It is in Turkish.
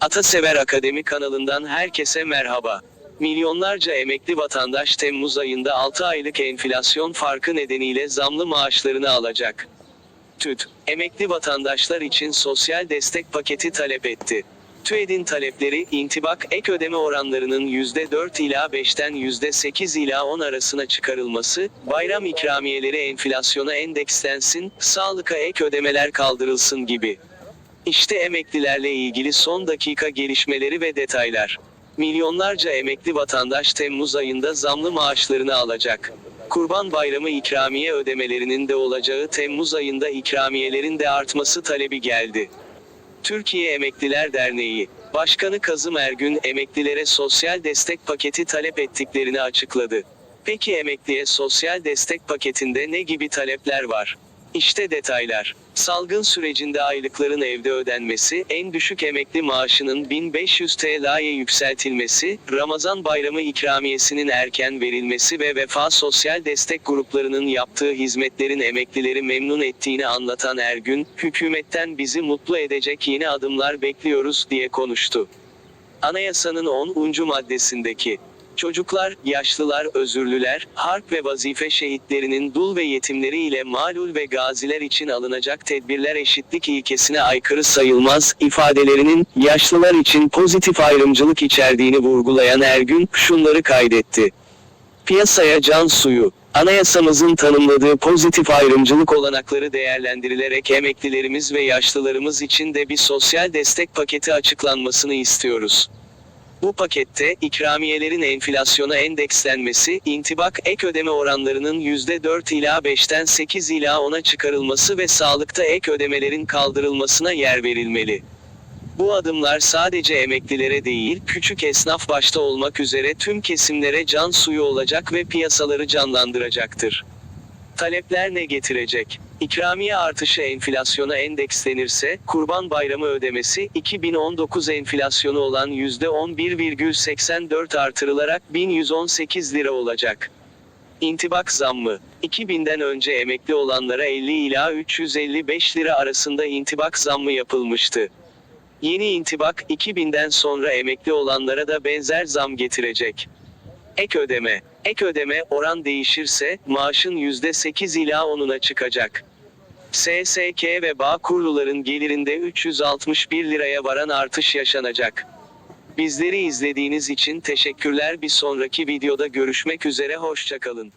Atasever Akademi kanalından herkese merhaba. Milyonlarca emekli vatandaş Temmuz ayında 6 aylık enflasyon farkı nedeniyle zamlı maaşlarını alacak. TÜT, emekli vatandaşlar için sosyal destek paketi talep etti. TÜED'in talepleri, intibak ek ödeme oranlarının %4 ila 5'ten %8 ila 10 arasına çıkarılması, bayram ikramiyeleri enflasyona endekslensin, sağlıka ek ödemeler kaldırılsın gibi. İşte emeklilerle ilgili son dakika gelişmeleri ve detaylar. Milyonlarca emekli vatandaş Temmuz ayında zamlı maaşlarını alacak. Kurban Bayramı ikramiye ödemelerinin de olacağı Temmuz ayında ikramiyelerin de artması talebi geldi. Türkiye Emekliler Derneği Başkanı Kazım Ergün emeklilere sosyal destek paketi talep ettiklerini açıkladı. Peki emekliye sosyal destek paketinde ne gibi talepler var? İşte detaylar. Salgın sürecinde aylıkların evde ödenmesi, en düşük emekli maaşının 1500 TL'ye yükseltilmesi, Ramazan bayramı ikramiyesinin erken verilmesi ve vefa sosyal destek gruplarının yaptığı hizmetlerin emeklileri memnun ettiğini anlatan Ergün, hükümetten bizi mutlu edecek yeni adımlar bekliyoruz diye konuştu. Anayasanın 10. maddesindeki Çocuklar, yaşlılar, özürlüler, harp ve vazife şehitlerinin dul ve yetimleri ile malul ve gaziler için alınacak tedbirler eşitlik ilkesine aykırı sayılmaz ifadelerinin yaşlılar için pozitif ayrımcılık içerdiğini vurgulayan Ergün şunları kaydetti. Piyasaya can suyu. Anayasamızın tanımladığı pozitif ayrımcılık olanakları değerlendirilerek emeklilerimiz ve yaşlılarımız için de bir sosyal destek paketi açıklanmasını istiyoruz. Bu pakette ikramiyelerin enflasyona endekslenmesi, intibak ek ödeme oranlarının %4 ila 5'ten 8 ila 10'a çıkarılması ve sağlıkta ek ödemelerin kaldırılmasına yer verilmeli. Bu adımlar sadece emeklilere değil, küçük esnaf başta olmak üzere tüm kesimlere can suyu olacak ve piyasaları canlandıracaktır. Talepler ne getirecek? İkramiye artışı enflasyona endekslenirse, Kurban Bayramı ödemesi, 2019 enflasyonu olan %11,84 artırılarak 1118 lira olacak. İntibak zammı. 2000'den önce emekli olanlara 50 ila 355 lira arasında intibak zammı yapılmıştı. Yeni intibak, 2000'den sonra emekli olanlara da benzer zam getirecek. Ek ödeme. Ek ödeme oran değişirse maaşın %8 ila 10'una çıkacak. SSK ve Bağkurluların gelirinde 361 liraya varan artış yaşanacak. Bizleri izlediğiniz için teşekkürler. Bir sonraki videoda görüşmek üzere hoşçakalın.